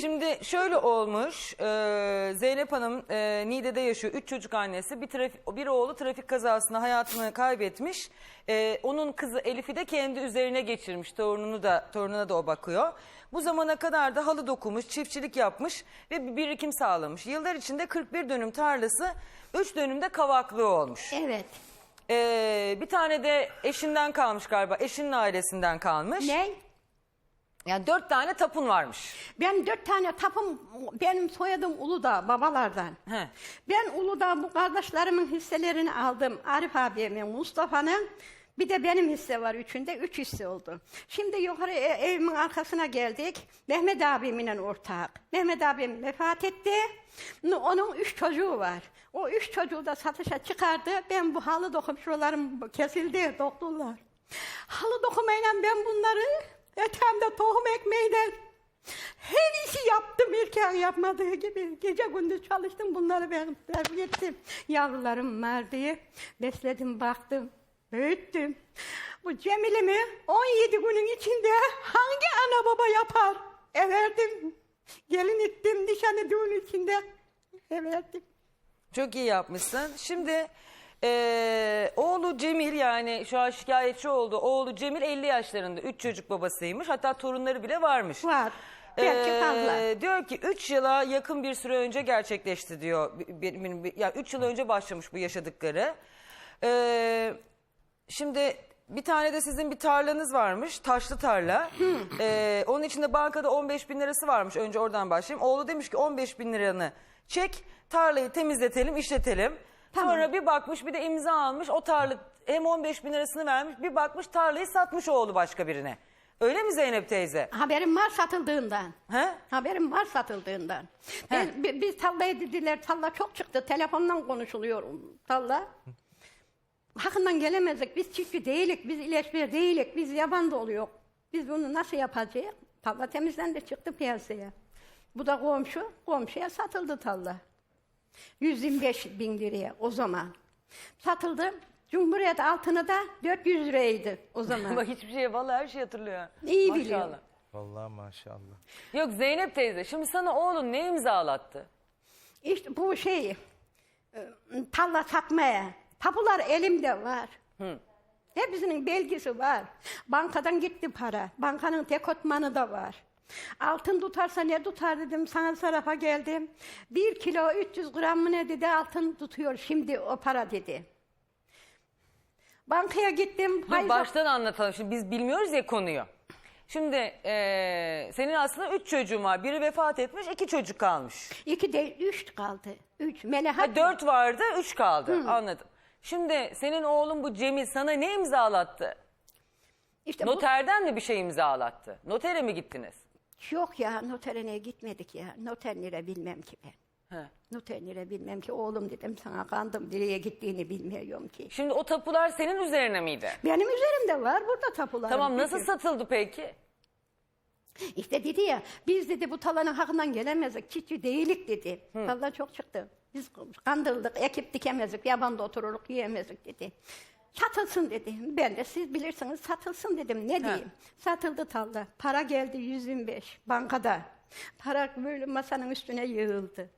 Şimdi şöyle olmuş. e, Zeynep Hanım e, Niğde'de yaşıyor. Üç çocuk annesi. Bir, trafik, bir oğlu trafik kazasında hayatını kaybetmiş. E, onun kızı Elif'i de kendi üzerine geçirmiş. Torununu da torununa da o bakıyor. Bu zamana kadar da halı dokumuş, çiftçilik yapmış ve bir birikim sağlamış. Yıllar içinde 41 dönüm tarlası, 3 dönümde kavaklığı olmuş. Evet. E, bir tane de eşinden kalmış galiba. Eşinin ailesinden kalmış. Ne? Yani dört tane tapun varmış. Ben dört tane tapım, benim soyadım Uludağ babalardan. He. Ben Uludağ bu kardeşlerimin hisselerini aldım. Arif abimin, Mustafa'nın. Bir de benim hisse var üçünde. Üç hisse oldu. Şimdi yukarı e- evimin arkasına geldik. Mehmet abimin ortak. Mehmet abim vefat etti. Nu- Onun üç çocuğu var. O üç çocuğu da satışa çıkardı. Ben bu halı dokum şuralarım kesildi doktorlar. Halı dokumayla ben bunları etemde tohum ekmeğiyle her işi yaptım erkeğin yapmadığı gibi. Gece gündüz çalıştım bunları terbiye ettim. Yavrularım var besledim baktım. Büyüttüm. Bu Cemil'imi 17 günün içinde hangi ana baba yapar? Everdim. Gelin ettim nişanı düğün içinde. Everdim. Çok iyi yapmışsın. Şimdi eee, oğlu Cemil yani şu an şikayetçi oldu. Oğlu Cemil 50 yaşlarında. 3 çocuk babasıymış. Hatta torunları bile varmış. Var. Belki Eee, fazla. Diyor ki 3 yıla yakın bir süre önce gerçekleşti diyor. Bir- bir- yani 3 yıl önce başlamış bu yaşadıkları. Eee, şimdi bir tane de sizin bir tarlanız varmış. Taşlı tarla. Eee, onun içinde bankada 15 bin lirası varmış. Önce oradan başlayayım. Oğlu demiş ki 15 bin liranı çek. Tarlayı temizletelim, işletelim. Tamam. Sonra bir bakmış bir de imza almış. O tarla hem 15 bin lirasını vermiş. Bir bakmış tarlayı satmış oğlu başka birine. Öyle mi Zeynep teyze? Haberim var satıldığından. He? Haberim var satıldığından. Biz, bi- biz tallaya dediler, talla çok çıktı. Telefondan konuşuluyor talla. Hakkından gelemezdik. Biz çiftçi değilik, biz ileşme değilik, biz yaban da oluyor. Biz bunu nasıl yapacağız? Talla temizlendi çıktı piyasaya. Bu da komşu, komşuya satıldı talla. 125 bin liraya o zaman. Satıldı. Cumhuriyet altını da 400 liraydı o zaman. Bak hiçbir şey vallahi her şeyi hatırlıyor. İyi Maşallah. biliyor. Vallahi maşallah. Yok Zeynep teyze şimdi sana oğlun ne imzalattı? İşte bu şey, e, talla satmaya. Tapular elimde var. Hepsinin belgesi var. Bankadan gitti para. Bankanın dekotmanı da var. Altın tutarsa ne tutar dedim sana tarafa geldim. Bir kilo 300 gram mı ne dedi altın tutuyor şimdi o para dedi. Bankaya gittim. Dur faiz- baştan anlatalım. Şimdi biz bilmiyoruz ya konuyu. Şimdi eee, senin aslında üç çocuğun var. Biri vefat etmiş, iki çocuk kalmış. İki de üç kaldı. Üç. Melahat. Ha, dört vardı, üç kaldı. Anladım. Şimdi senin oğlun bu Cemil sana ne imzalattı? İşte bu- Noterden mi bir şey imzalattı? Notere mi gittiniz? Yok ya noterine gitmedik ya. Noterlere bilmem ki ben. He. Noterlere bilmem ki oğlum dedim sana kandım nereye gittiğini bilmiyorum ki. Şimdi o tapular senin üzerine miydi? Benim üzerimde var burada tapular. Tamam nasıl satıldı peki? İşte dedi ya biz dedi bu talanın hakkından gelemezdik. Çiftçi değilik dedi. Talla çok çıktı. Biz kandırıldık, ekip dikemezdik, yabanda otururuk yiyemezdik dedi. Satılsın dedi. Ben de siz bilirsiniz satılsın dedim. Ne diyeyim? Satıldı talla. Para geldi 125 bankada. Para böyle masanın üstüne yığıldı.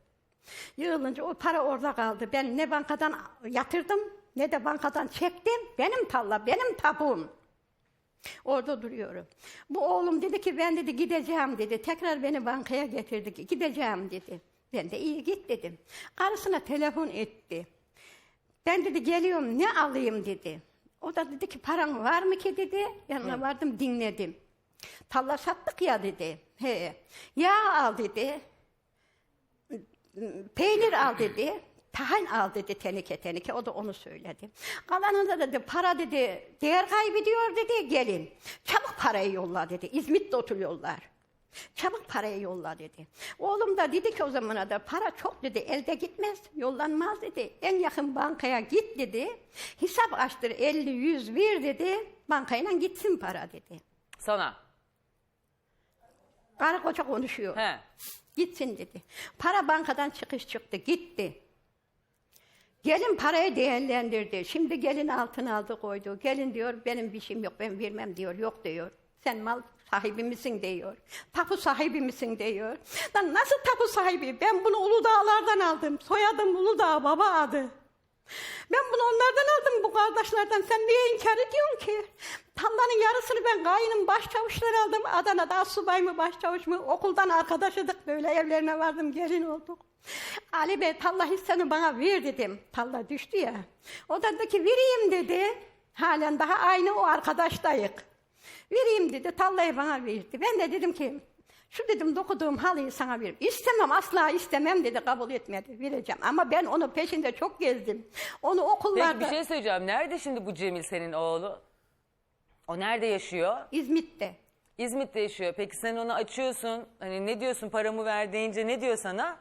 Yığılınca o para orada kaldı. Ben ne bankadan yatırdım ne de bankadan çektim. Benim talla, benim tapuğum. Orada duruyorum. Bu oğlum dedi ki ben dedi gideceğim dedi. Tekrar beni bankaya getirdi ki gideceğim dedi. Ben de iyi git dedim. Karısına telefon etti. Ben dedi geliyorum ne alayım dedi. O da dedi ki paran var mı ki dedi. Yanına vardım dinledim. Talla sattık ya dedi. He. Yağ al dedi. Peynir al dedi. Tahin al dedi teneke teneke. O da onu söyledi. Kalanında dedi para dedi değer kaybediyor dedi gelin. Çabuk parayı yolla dedi. İzmit'te oturuyorlar. Çabuk parayı yolla dedi. Oğlum da dedi ki o zamana da para çok dedi elde gitmez yollanmaz dedi. En yakın bankaya git dedi. Hesap açtır 50 100 ver dedi. Bankayla gitsin para dedi. Sana. Karı koca konuşuyor. He. Gitsin dedi. Para bankadan çıkış çıktı, gitti. Gelin parayı değerlendirdi. Şimdi gelin altın aldı koydu. Gelin diyor benim bir şeyim yok ben vermem diyor. Yok diyor. Sen mal sahibi misin diyor. Tapu sahibi misin diyor. Lan nasıl tapu sahibi? Ben bunu Uludağlardan aldım. Soyadım Uludağ baba adı. Ben bunu onlardan aldım bu kardeşlerden. Sen niye inkar ediyorsun ki? Tallanın yarısını ben kayının başçavuşları aldım. Adana'da asubay mı başçavuş mu? Okuldan arkadaşıdık böyle evlerine vardım gelin olduk. Ali Bey talla hisseni bana ver dedim. Talla düştü ya. O da dedi ki vereyim dedi. Halen daha aynı o arkadaştayık. Vereyim dedi tallayı bana verdi. Ben de dedim ki şu dedim dokuduğum halıyı sana veririm. İstemem asla istemem dedi kabul etmedi. Vereceğim ama ben onun peşinde çok gezdim. Onu okullarda Peki bir şey söyleyeceğim. Nerede şimdi bu Cemil senin oğlu? O nerede yaşıyor? İzmit'te. İzmit'te yaşıyor. Peki sen onu açıyorsun. Hani ne diyorsun paramı ver deyince ne diyor sana?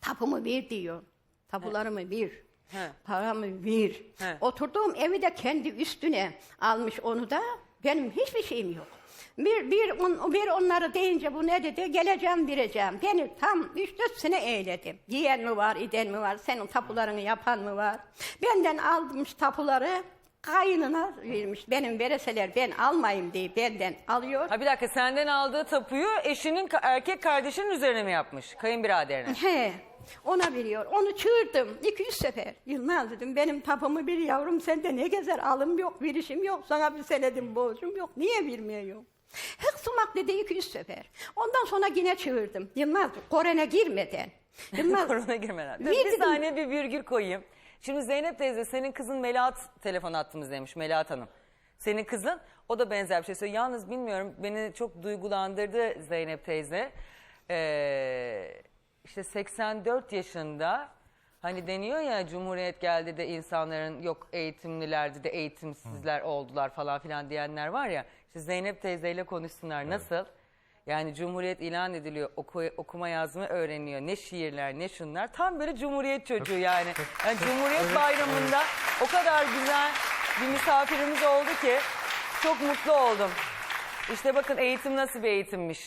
Tapumu ver diyor. Tapularımı ver. He. Paramı ver. He. Oturduğum evi de kendi üstüne almış onu da. Benim hiçbir şeyim yok. Bir, bir, on, bir onları deyince bu ne dedi? Geleceğim vereceğim. Beni tam 3-4 sene eğledi. Yiyen mi var, iden mi var, senin tapularını yapan mı var? Benden almış tapuları kayınına vermiş. Benim vereseler ben almayayım diye benden alıyor. Ha bir dakika senden aldığı tapuyu eşinin erkek kardeşinin üzerine mi yapmış? Kayınbiraderine. He, ona veriyor. Onu çığırdım 200 sefer. Yılmaz dedim benim tapumu bir yavrum sende ne gezer alım yok, verişim yok. Sana bir senedim borcum yok. Niye vermiyorsun? Hıksumak dedi 200 sefer. Ondan sonra yine çığırdım. Yılmaz Koren'e girmeden. Yılmaz Korona girmeden. Dur, bir saniye bir virgül koyayım. Şimdi Zeynep teyze senin kızın Melahat telefon attığımızdaymış Melahat Hanım. Senin kızın o da benzer bir şey söylüyor. Yalnız bilmiyorum beni çok duygulandırdı Zeynep teyze. Ee, işte 84 yaşında hani deniyor ya Cumhuriyet geldi de insanların yok eğitimlilerdi de eğitimsizler oldular falan filan diyenler var ya. İşte Zeynep teyzeyle konuşsunlar nasıl? Yani Cumhuriyet ilan ediliyor, oku- okuma yazma öğreniyor. Ne şiirler, ne şunlar. Tam böyle Cumhuriyet çocuğu yani. yani Cumhuriyet Bayramı'nda o kadar güzel bir misafirimiz oldu ki çok mutlu oldum. İşte bakın eğitim nasıl bir eğitimmiş.